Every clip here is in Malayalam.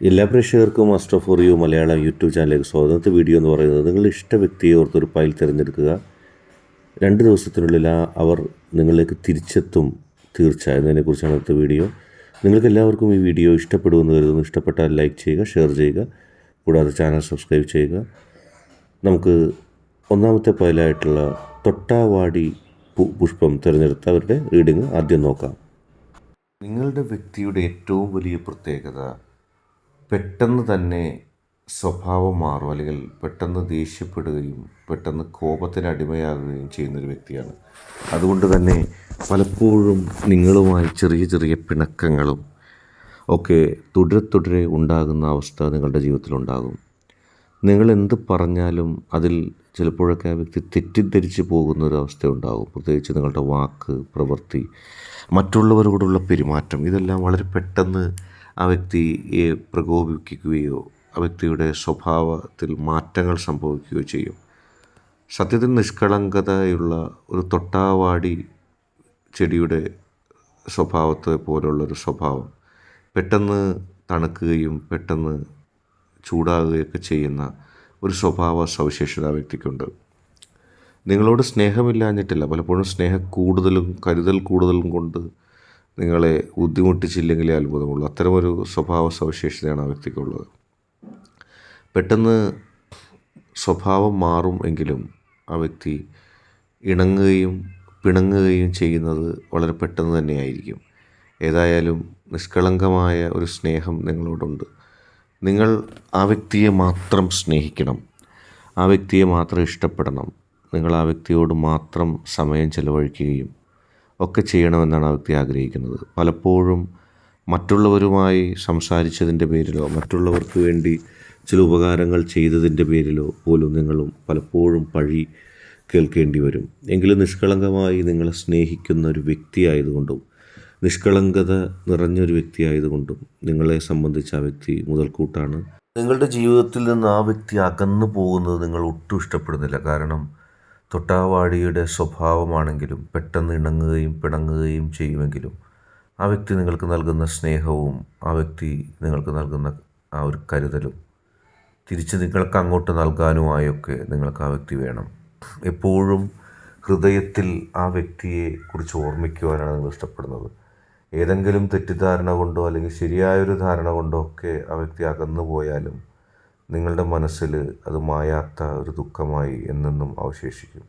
എല്ലാ പ്രേക്ഷകർക്കും master for you Malayalam YouTube ചാനലിലേക്ക് സ്വാഗതം. വീഡിയോ എന്ന് പറയുന്നത് നിങ്ങൾ ഇഷ്ട വ്യക്തിയെ ഓർത്തൊരു ഫയൽ തിരഞ്ഞെടുക്കുക. രണ്ട് ദിവസത്തിനുള്ളിൽ അവർ നിങ്ങളിലേക്ക് തിരിച്ചെത്തും തീർച്ച എന്നതിനെക്കുറിച്ചാണ് അടുത്ത വീഡിയോ. നിങ്ങൾക്ക് എല്ലാവർക്കും ഈ വീഡിയോ ഇഷ്ടപ്പെടുമെന്ന് കരുതുന്നു. ഇഷ്ടപ്പെട്ടാൽ ലൈക്ക് ചെയ്യുക ഷെയർ ചെയ്യുക. കൂടാതെ ചാനൽ സബ്സ്ക്രൈബ് ചെയ്യുക. നമുക്ക് ഒന്നാമത്തെ പൈലായിട്ടുള്ള തൊട്ടാവാടി പുഷ്പം തിരഞ്ഞെടുത്ത അവരുടെ റീഡിങ് ആദ്യം നോക്കാം. നിങ്ങളുടെ വ്യക്തിയുടെ ഏറ്റവും വലിയ പ്രത്യേകത പെട്ടെന്ന് തന്നെ സ്വഭാവം മാറും അല്ലെങ്കിൽ പെട്ടെന്ന് ദേഷ്യപ്പെടുകയും പെട്ടെന്ന് കോപത്തിന് അടിമയാകുകയും ചെയ്യുന്നൊരു വ്യക്തിയാണ്. അതുകൊണ്ട് തന്നെ പലപ്പോഴും നിങ്ങളുമായി ചെറിയ ചെറിയ പിണക്കങ്ങളും ഒക്കെ തുടരെ തുടരെ ഉണ്ടാകുന്ന അവസ്ഥ നിങ്ങളുടെ ജീവിതത്തിലുണ്ടാകും നിങ്ങൾ എന്ത് പറഞ്ഞാലും അതിൽ ചിലപ്പോഴൊക്കെ ആ വ്യക്തി തെറ്റിദ്ധരിച്ച് പോകുന്ന ഒരു അവസ്ഥ ഉണ്ടാകും. പ്രത്യേകിച്ച് നിങ്ങളുടെ വാക്ക് പ്രവൃത്തി മറ്റുള്ളവരോടുള്ള പെരുമാറ്റം ഇതെല്ലാം വളരെ പെട്ടെന്ന് ആ വ്യക്തിയെ പ്രകോപിപ്പിക്കുകയോ ആ വ്യക്തിയുടെ സ്വഭാവത്തിൽ മാറ്റങ്ങൾ സംഭവിക്കുകയോ ചെയ്യും. സത്യത്തിൽ നിഷ്കളങ്കതയുള്ള ഒരു തൊട്ടാവാടി ചെടിയുടെ സ്വഭാവത്തെ പോലുള്ളൊരു സ്വഭാവം. പെട്ടെന്ന് തണുക്കുകയും പെട്ടെന്ന് ചൂടാകുകയൊക്കെ ചെയ്യുന്ന ഒരു സ്വഭാവ സവിശേഷത വ്യക്തിക്കുണ്ട്. നിങ്ങളോട് സ്നേഹമില്ലാഞ്ഞിട്ടില്ല. പലപ്പോഴും സ്നേഹ കൂടുതലും കരുതൽ കൂടുതലും കൊണ്ട് നിങ്ങളെ ബുദ്ധിമുട്ടിച്ചില്ലെങ്കിലേ അത്ഭുതമുള്ളൂ. അത്തരമൊരു സ്വഭാവ സവിശേഷതയാണ് ആ വ്യക്തിക്കുള്ളത്. പെട്ടെന്ന് സ്വഭാവം മാറും എങ്കിലും ആ വ്യക്തി ഇണങ്ങുകയും പിണങ്ങുകയും ചെയ്യുന്നത് വളരെ പെട്ടെന്ന് തന്നെയായിരിക്കും. ഏതായാലും നിഷ്കളങ്കമായ ഒരു സ്നേഹം നിങ്ങളോടുണ്ട്. നിങ്ങൾ ആ വ്യക്തിയെ മാത്രം സ്നേഹിക്കണം. ആ വ്യക്തിയെ മാത്രം ഇഷ്ടപ്പെടണം. നിങ്ങൾ ആ വ്യക്തിയോട് മാത്രം സമയം ചെലവഴിക്കുകയും ഒക്കെ ചെയ്യണമെന്നാണ് ആ വ്യക്തി ആഗ്രഹിക്കുന്നത്. പലപ്പോഴും മറ്റുള്ളവരുമായി സംസാരിച്ചതിന്റെ പേരിലോ മറ്റുള്ളവർക്ക് വേണ്ടി ചില ഉപകാരങ്ങൾ ചെയ്തതിന്റെ പേരിലോ പോലും നിങ്ങളും പലപ്പോഴും പഴി കേൾക്കേണ്ടി വരും. എങ്കിലും നിഷ്കളങ്കമായി നിങ്ങളെ സ്നേഹിക്കുന്ന ഒരു വ്യക്തിയായതുകൊണ്ടും നിഷ്കളങ്കത നിറഞ്ഞൊരു വ്യക്തിയായതുകൊണ്ടും നിങ്ങളെ സംബന്ധിച്ച് ആ വ്യക്തി മുതൽക്കൂട്ടാണ്. നിങ്ങളുടെ ജീവിതത്തിൽ നിന്ന് ആ വ്യക്തി അകന്നു പോകുന്നത് നിങ്ങൾ ഒട്ടും ഇഷ്ടപ്പെടുന്നില്ല. കാരണം തൊട്ടാവാടിയുടെ സ്വഭാവമാണെങ്കിലും പെട്ടെന്ന് ഇണങ്ങുകയും പിണങ്ങുകയും ചെയ്യുമെങ്കിലും ആ വ്യക്തി നിങ്ങൾക്ക് നൽകുന്ന സ്നേഹവും ആ വ്യക്തി നിങ്ങൾക്ക് നൽകുന്ന ആ ഒരു കരുതലും തിരിച്ച് നിങ്ങൾക്ക് അങ്ങോട്ട് നൽകാനുമായൊക്കെ നിങ്ങൾക്ക് ആ വ്യക്തി വേണം. എപ്പോഴും ഹൃദയത്തിൽ ആ വ്യക്തിയെ കുറിച്ച് ഓർമ്മിക്കുവാനാണ് നിങ്ങൾ ഇഷ്ടപ്പെടുന്നത്. ഏതെങ്കിലും തെറ്റിദ്ധാരണ കൊണ്ടോ അല്ലെങ്കിൽ ശരിയായൊരു ധാരണ കൊണ്ടോ ഒക്കെ ആ വ്യക്തി അകന്നു പോയാലും നിങ്ങളുടെ മനസ്സിൽ അത് മായാത്ത ഒരു ദുഃഖമായി എന്നെന്നും അവശേഷിക്കും.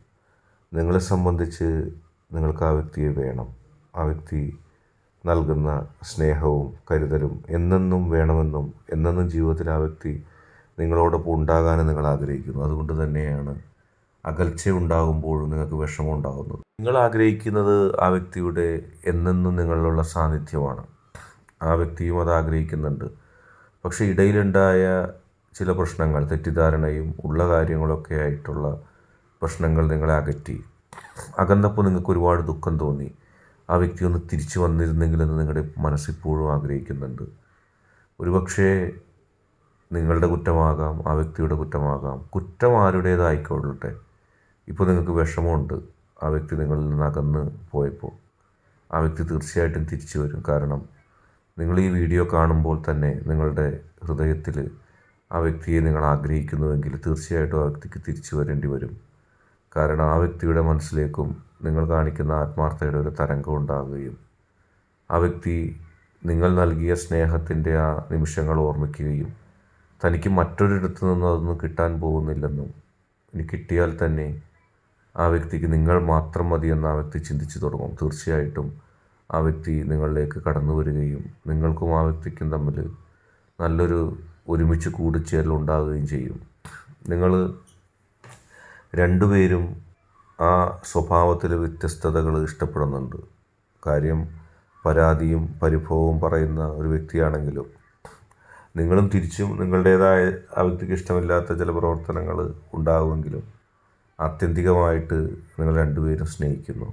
നിങ്ങളെ സംബന്ധിച്ച് നിങ്ങൾക്ക് ആ വ്യക്തിയെ വേണം. ആ വ്യക്തി നൽകുന്ന സ്നേഹവും കരുതലും എന്നെന്നും വേണമെന്നും എന്നെന്നും ജീവിതത്തിൽ ആ വ്യക്തി നിങ്ങളോടൊപ്പം ഉണ്ടാകാനും നിങ്ങൾ ആഗ്രഹിക്കുന്നു. അതുകൊണ്ട് തന്നെയാണ് അകൽച്ച ഉണ്ടാകുമ്പോഴും നിങ്ങൾക്ക് വിഷമം ഉണ്ടാകുന്നത് നിങ്ങൾ ആഗ്രഹിക്കുന്നത് ആ വ്യക്തിയുടെ എന്നെന്നും നിങ്ങളിലുള്ള സാന്നിധ്യമാണ്. ആ വ്യക്തിയും അത് ആഗ്രഹിക്കുന്നുണ്ട്. പക്ഷേ ഇടയിലുണ്ടായ ചില പ്രശ്നങ്ങൾ തെറ്റിദ്ധാരണയും ഉള്ള കാര്യങ്ങളൊക്കെ ആയിട്ടുള്ള പ്രശ്നങ്ങൾ നിങ്ങളെ അകറ്റി. അകന്നപ്പോൾ നിങ്ങൾക്ക് ഒരുപാട് ദുഃഖം തോന്നി. ആ വ്യക്തി ഒന്ന് തിരിച്ചു വന്നിരുന്നെങ്കിലെന്ന് നിങ്ങളുടെ മനസ്സിപ്പോഴും ആഗ്രഹിക്കുന്നുണ്ട്. ഒരുപക്ഷേ നിങ്ങളുടെ കുറ്റമാകാം ആ വ്യക്തിയുടെ കുറ്റമാകാം. കുറ്റം ആരുടേതായിക്കൊള്ളട്ടെ. ഇപ്പോൾ നിങ്ങൾക്ക് വിഷമമുണ്ട്. ആ വ്യക്തി നിങ്ങളിൽ നിന്ന് അകന്ന് പോയപ്പോൾ. ആ വ്യക്തി തീർച്ചയായിട്ടും തിരിച്ചു വരും. കാരണം നിങ്ങൾ ഈ വീഡിയോ കാണുമ്പോൾ തന്നെ നിങ്ങളുടെ ഹൃദയത്തിൽ ആ വ്യക്തിയെ നിങ്ങൾ ആഗ്രഹിക്കുന്നുവെങ്കിൽ തീർച്ചയായിട്ടും ആ വ്യക്തിക്ക് തിരിച്ചു വരേണ്ടി വരും. കാരണം ആ വ്യക്തിയുടെ മനസ്സിലേക്കും നിങ്ങൾ കാണിക്കുന്ന ആത്മാർത്ഥതയുടെ ഒരു തരംഗം ഉണ്ടാകുകയും ആ വ്യക്തി നിങ്ങൾ നൽകിയ സ്നേഹത്തിന്റെ ആ നിമിഷങ്ങൾ ഓർമ്മിക്കുകയും തനിക്ക് മറ്റൊരിടത്തു നിന്നും അതൊന്നും കിട്ടാൻ പോകുന്നില്ലെന്നും ഇനി കിട്ടിയാൽ തന്നെ ആ വ്യക്തിക്ക് നിങ്ങൾ മാത്രം മതിയെന്ന് ആ വ്യക്തി ചിന്തിച്ചു തുടങ്ങും. തീർച്ചയായിട്ടും ആ വ്യക്തി നിങ്ങളിലേക്ക് കടന്നു വരികയും നിങ്ങൾക്കും ആ വ്യക്തിക്കും തമ്മിൽ നല്ലൊരു ഒരുമിച്ച് കൂടിച്ചേരൽ ഉണ്ടാകുകയും ചെയ്യും. നിങ്ങൾ രണ്ടുപേരും ആ സ്വഭാവത്തിലെ വ്യത്യസ്തതകൾ ഇഷ്ടപ്പെടുന്നുണ്ട്. കാര്യം പരാതിയും പരിഭവവും പറയുന്ന ഒരു വ്യക്തിയാണെങ്കിലും നിങ്ങളും തിരിച്ചും നിങ്ങളുടേതായ ആ വ്യക്തിക്ക് ഇഷ്ടമില്ലാത്ത ചില പ്രവർത്തനങ്ങൾ ഉണ്ടാകുമെങ്കിലും ആത്യന്തികമായിട്ട് നിങ്ങൾ രണ്ടുപേരും സ്നേഹിക്കുന്നു.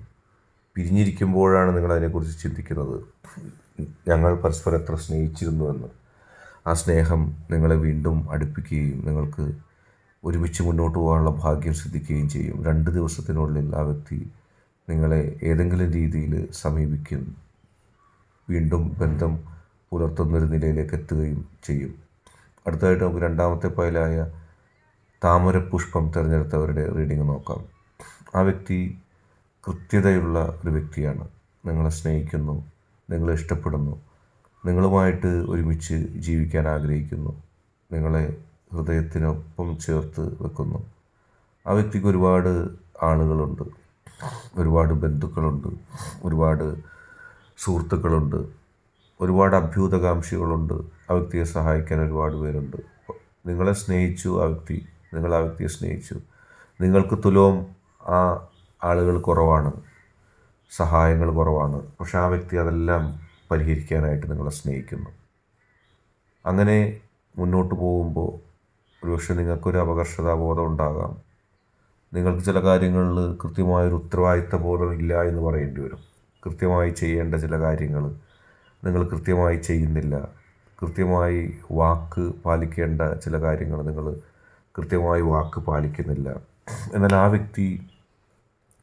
പിരിഞ്ഞിരിക്കുമ്പോഴാണ് നിങ്ങളതിനെക്കുറിച്ച് ചിന്തിക്കുന്നത്. ഞങ്ങൾ പരസ്പരം എത്ര സ്നേഹിച്ചിരുന്നുവെന്ന്. ആ സ്നേഹം നിങ്ങളെ വീണ്ടും അടുപ്പിക്കുകയും നിങ്ങൾക്ക് ഒരുമിച്ച് മുന്നോട്ട് പോകാനുള്ള ഭാഗ്യം സിദ്ധിക്കുകയും ചെയ്യും. രണ്ട് ദിവസത്തിനുള്ളിൽ ആ വ്യക്തി നിങ്ങളെ ഏതെങ്കിലും രീതിയിൽ സമീപിക്കും. വീണ്ടും ബന്ധം പുലർത്തുന്നൊരു നിലയിലേക്ക് എത്തുകയും ചെയ്യും. അടുത്തതായിട്ട് നമുക്ക് രണ്ടാമത്തെ പൈലായ താമരപുഷ്പം തിരഞ്ഞെടുത്തവരുടെ റീഡിംഗ് നോക്കാം. ആ വ്യക്തി കൃത്യതയുള്ള ഒരു വ്യക്തിയാണ്. നിങ്ങളെ സ്നേഹിക്കുന്നു. നിങ്ങളെ ഇഷ്ടപ്പെടുന്നു. നിങ്ങളുമായിട്ട് ഒരുമിച്ച് ജീവിക്കാൻ ആഗ്രഹിക്കുന്നു. നിങ്ങളെ ഹൃദയത്തിനൊപ്പം ചേർത്ത് വെക്കുന്നു. ആ വ്യക്തിക്ക് ഒരുപാട് ആളുകളുണ്ട്. ഒരുപാട് ബന്ധുക്കളുണ്ട്. ഒരുപാട് സുഹൃത്തുക്കളുണ്ട്. ഒരുപാട് അഭ്യുതകാംക്ഷികളുണ്ട്. ആ വ്യക്തിയെ സഹായിക്കാൻ ഒരുപാട് പേരുണ്ട്. നിങ്ങളെ സ്നേഹിച്ചു ആ വ്യക്തി. നിങ്ങൾ ആ വ്യക്തിയെ സ്നേഹിച്ചു. നിങ്ങൾക്ക് തുലവും ആ ആളുകൾ കുറവാണ്. സഹായങ്ങൾ കുറവാണ്. പക്ഷെ ആ വ്യക്തി അതെല്ലാം പരിഹരിക്കാനായിട്ട് നിങ്ങളെ സ്നേഹിക്കുന്നു. അങ്ങനെ മുന്നോട്ട് പോകുമ്പോൾ ഒരുപക്ഷെ നിങ്ങൾക്കൊരു അപകർഷതാബോധം ഉണ്ടാകാം. നിങ്ങൾക്ക് ചില കാര്യങ്ങളിൽ കൃത്യമായൊരു ഉത്തരവാദിത്ത ബോധം ഇല്ല എന്ന് പറയേണ്ടി വരും. കൃത്യമായി ചെയ്യേണ്ട ചില കാര്യങ്ങൾ നിങ്ങൾ കൃത്യമായി ചെയ്യുന്നില്ല. കൃത്യമായി വാക്ക് പാലിക്കേണ്ട ചില കാര്യങ്ങൾ നിങ്ങൾ കൃത്യമായി വാക്ക് പാലിക്കുന്നില്ല. എന്നാൽ ആ വ്യക്തി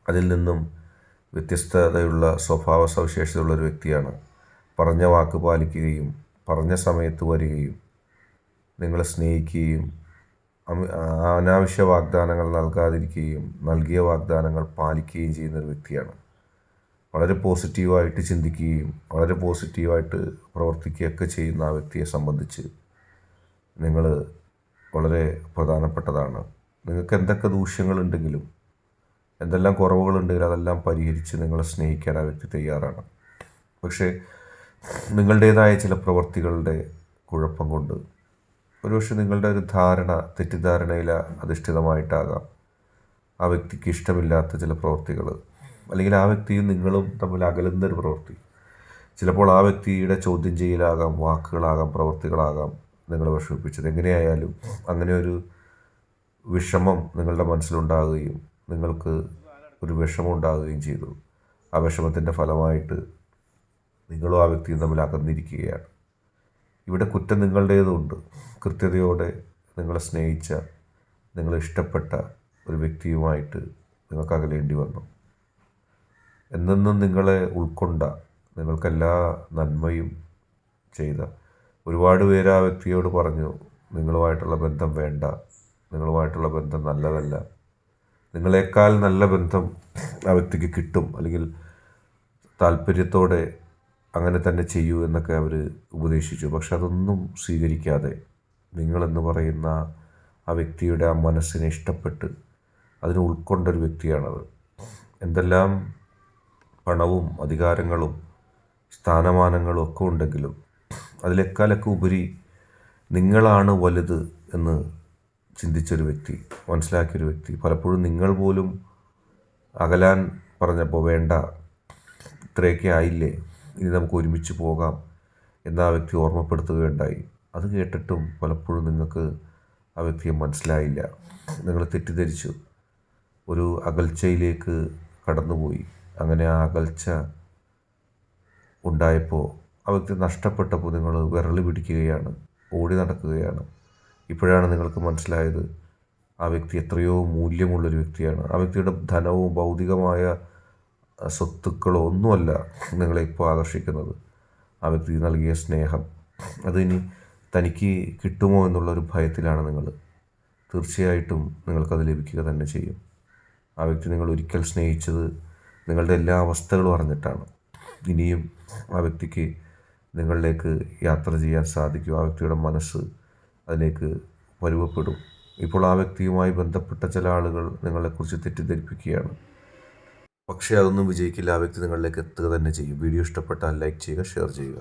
അതിൽ നിന്നും വ്യത്യസ്തതയുള്ള സ്വഭാവ സവിശേഷതയുള്ള ഒരു വ്യക്തിയാണ്. പറഞ്ഞ വാക്ക് പാലിക്കുകയും പറഞ്ഞ സമയത്ത് വരികയും നിങ്ങളെ സ്നേഹിക്കുകയും അനാവശ്യ വാഗ്ദാനങ്ങൾ നൽകാതിരിക്കുകയും നൽകിയ വാഗ്ദാനങ്ങൾ പാലിക്കുകയും ചെയ്യുന്ന ഒരു വ്യക്തിയാണ്. വളരെ പോസിറ്റീവായിട്ട് ചിന്തിക്കുകയും വളരെ പോസിറ്റീവായിട്ട് പ്രവർത്തിക്കുകയൊക്കെ ചെയ്യുന്ന ആ വ്യക്തിയെ സംബന്ധിച്ച് നിങ്ങൾ വളരെ പ്രധാനപ്പെട്ടതാണ്. നിങ്ങൾക്ക് എന്തൊക്കെ ദൂഷ്യങ്ങളുണ്ടെങ്കിലും എന്തെല്ലാം കുറവുകളുണ്ടെങ്കിലും അതെല്ലാം പരിഹരിച്ച് നിങ്ങളെ സ്നേഹിക്കാൻ ആ വ്യക്തി തയ്യാറാണ്. പക്ഷേ നിങ്ങളുടേതായ ചില പ്രവർത്തികളുടെ കുഴപ്പം കൊണ്ട് ഒരുപക്ഷെ നിങ്ങളുടെ ഒരു ധാരണ തെറ്റിദ്ധാരണയിൽ അധിഷ്ഠിതമായിട്ടാകാം. ആ വ്യക്തിക്ക് ഇഷ്ടമില്ലാത്ത ചില പ്രവൃത്തികൾ. അല്ലെങ്കിൽ ആ വ്യക്തിയും നിങ്ങളും തമ്മിൽ അകലുന്ന ഒരു പ്രവൃത്തി. ചിലപ്പോൾ ആ വ്യക്തിയുടെ ചോദ്യം ചെയ്യലാകാം വാക്കുകളാകാം പ്രവൃത്തികളാകാം നിങ്ങൾ വിഷമിപ്പിച്ചത്. എങ്ങനെയായാലും അങ്ങനെ ഒരു വിഷമം നിങ്ങളുടെ മനസ്സിലുണ്ടാകുകയും നിങ്ങൾക്ക് ഒരു വിഷമം ഉണ്ടാകുകയും ചെയ്തു. ആ വിഷമത്തിന്റെ ഫലമായിട്ട് നിങ്ങളും ആ വ്യക്തിയും തമ്മിൽ അകന്നിരിക്കുകയാണ്. ഇവിടെ കുറ്റം നിങ്ങളുടേതുണ്ട് കൃത്യതയോടെ നിങ്ങളെ സ്നേഹിച്ച നിങ്ങളെ ഇഷ്ടപ്പെട്ട ഒരു വ്യക്തിയുമായിട്ട് നിങ്ങൾക്ക് അകലേണ്ടി വന്നു. എന്നെന്നും നിങ്ങളെ ഉൾക്കൊണ്ട നിങ്ങൾക്കെല്ലാ നന്മയും ചെയ്ത ഒരുപാട് പേര് ആ വ്യക്തിയോട് പറഞ്ഞു നിങ്ങളുമായിട്ടുള്ള ബന്ധം വേണ്ട നിങ്ങളുമായിട്ടുള്ള ബന്ധം നല്ലതല്ല. നിങ്ങളെക്കാൾ നല്ല ബന്ധം ആ വ്യക്തിക്ക് കിട്ടും. അല്ലെങ്കിൽ താല്പര്യത്തോടെ അങ്ങനെ തന്നെ ചെയ്യൂ എന്നൊക്കെ അവർ ഉപദേശിച്ചു. പക്ഷെ അതൊന്നും സ്വീകരിക്കാതെ നിങ്ങളെന്ന് പറയുന്ന ആ വ്യക്തിയുടെ ആ മനസ്സിനെ ഇഷ്ടപ്പെട്ട് അതിനെ ഉൾക്കൊണ്ടൊരു വ്യക്തിയാണത്. എന്തെല്ലാം പണവും അധികാരങ്ങളും സ്ഥാനമാനങ്ങളും ഒക്കെ ഉണ്ടെങ്കിലും അതിലെക്കാലൊക്കെ ഉപരി നിങ്ങളാണ് വലുത് എന്ന് ചിന്തിച്ചൊരു വ്യക്തി മനസ്സിലാക്കിയൊരു വ്യക്തി. പലപ്പോഴും നിങ്ങൾ പോലും അകലാൻ പറഞ്ഞപ്പോൾ വേണ്ട ഇത്രയൊക്കെ ആയില്ലേ? ഇനി നമുക്ക് ഒരുമിച്ച് പോകാം എന്ന് ആ വ്യക്തി ഓർമ്മപ്പെടുത്തുകയുണ്ടായി. അത് കേട്ടിട്ടും പലപ്പോഴും നിങ്ങൾക്ക് ആ വ്യക്തിയെ മനസ്സിലായില്ല. നിങ്ങൾ തെറ്റിദ്ധരിച്ചു. ഒരു അകൽച്ചയിലേക്ക് കടന്നുപോയി. അങ്ങനെ ആ അകൽച്ച ഉണ്ടായപ്പോൾ ആ വ്യക്തി നഷ്ടപ്പെട്ടപ്പോൾ നിങ്ങൾ വിരൽ പിടിക്കുകയാണ് ഓടി നടക്കുകയാണ്. ഇപ്പോഴാണ് നിങ്ങൾക്ക് മനസ്സിലായത് ആ വ്യക്തി എത്രയോ മൂല്യമുള്ളൊരു വ്യക്തിയാണ്. ആ വ്യക്തിയുടെ ധനവും ഭൗതികമായ സ്വത്തുക്കളോ ഒന്നുമല്ല നിങ്ങളെ ഇപ്പോൾ ആകർഷിക്കുന്നത്. ആ വ്യക്തി നൽകിയ സ്നേഹം. അതിനി തനിക്ക് കിട്ടുമോ എന്നുള്ളൊരു ഭയത്തിലാണ് നിങ്ങൾ. തീർച്ചയായിട്ടും നിങ്ങൾക്കത് ലഭിക്കുക തന്നെ ചെയ്യും. ആ വ്യക്തി നിങ്ങൾ ഒരിക്കൽ സ്നേഹിച്ചത് നിങ്ങളുടെ എല്ലാ അവസ്ഥകളും അറിഞ്ഞിട്ടാണ്. ഇനിയും ആ വ്യക്തിക്ക് നിങ്ങളിലേക്ക് യാത്ര ചെയ്യാൻ സാധിക്കും. ആ വ്യക്തിയുടെ മനസ്സ് അതിലേക്ക് പരുവപ്പെടും. ഇപ്പോൾ ആ വ്യക്തിയുമായി ബന്ധപ്പെട്ട ചില ആളുകൾ നിങ്ങളെക്കുറിച്ച് തെറ്റിദ്ധരിപ്പിക്കുകയാണ്. പക്ഷേ അതൊന്നും വിജയിക്കില്ല. ആ വ്യക്തി നിങ്ങളിലേക്ക് എത്തുക തന്നെ ചെയ്യും. വീഡിയോ ഇഷ്ടപ്പെട്ടാൽ ലൈക്ക് ചെയ്യുക ഷെയർ ചെയ്യുക.